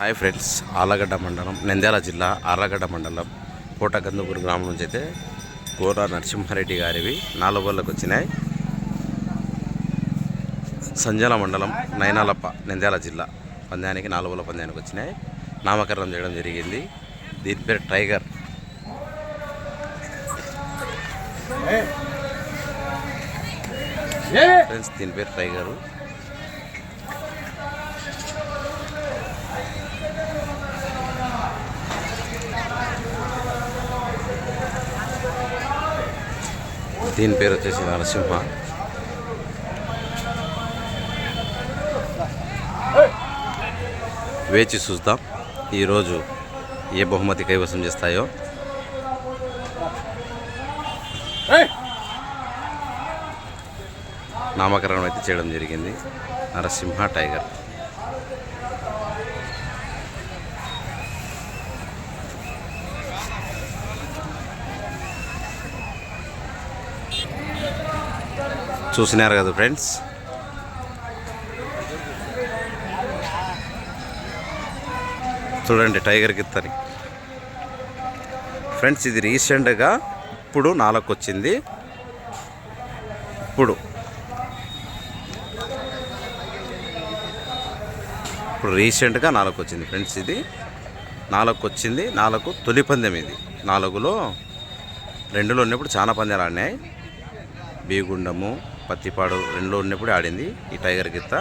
Hi friends Allagadda మండలం నంద్యాల జిల్లా ఆలగడ్డ మండలం కోటగందుపూర్ గ్రామం నుంచి అయితే కోర నరసింహారెడ్డి గారివి నాలుగు బళ్ళకు వచ్చినాయి. సంజల మండలం నైనాలప్ప నంద్యాల జిల్లా పందానికి నాలుగు బళ్ళ పందానికి వచ్చినాయి. నామకరణం చేయడం జరిగింది. దీని పేరు టైగర్. ఫ్రెండ్స్ దీని పేరు టైగరు. దీని పేరు వచ్చేసి నరసింహ. వేచి చూద్దాం ఈరోజు ఏ బహుమతి కైవసం చేస్తాయో. నామకరణం అయితే చేయడం జరిగింది. నరసింహ టైగర్. చూసినారు కదా ఫ్రెండ్స్. చూడండి టైగర్ గిత్తని. ఫ్రెండ్స్ ఇది రీసెంట్గా ఇప్పుడు నాలుగు వచ్చింది ఇప్పుడు. ఇప్పుడు రీసెంట్గా నాలుగు వచ్చింది ఫ్రెండ్స్ ఇది. నాలుగు వచ్చింది నాలుగు తొలి పందెం ఇది. నాలుగులో రెండులో ఉన్నప్పుడు చాలా పందాలు ఆడినాయి. బీగుండము పత్తిపాడు రెండులో ఉన్నప్పుడు ఆడింది ఈ టైగర్ గిత్త.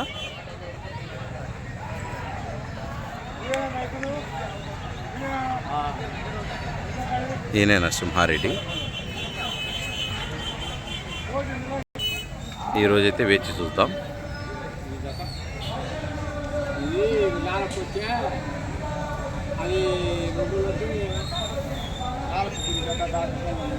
ఈయన సింహారెడ్డి ఈరోజైతే వేచి చూద్దాం. అది రెండు నాలుగు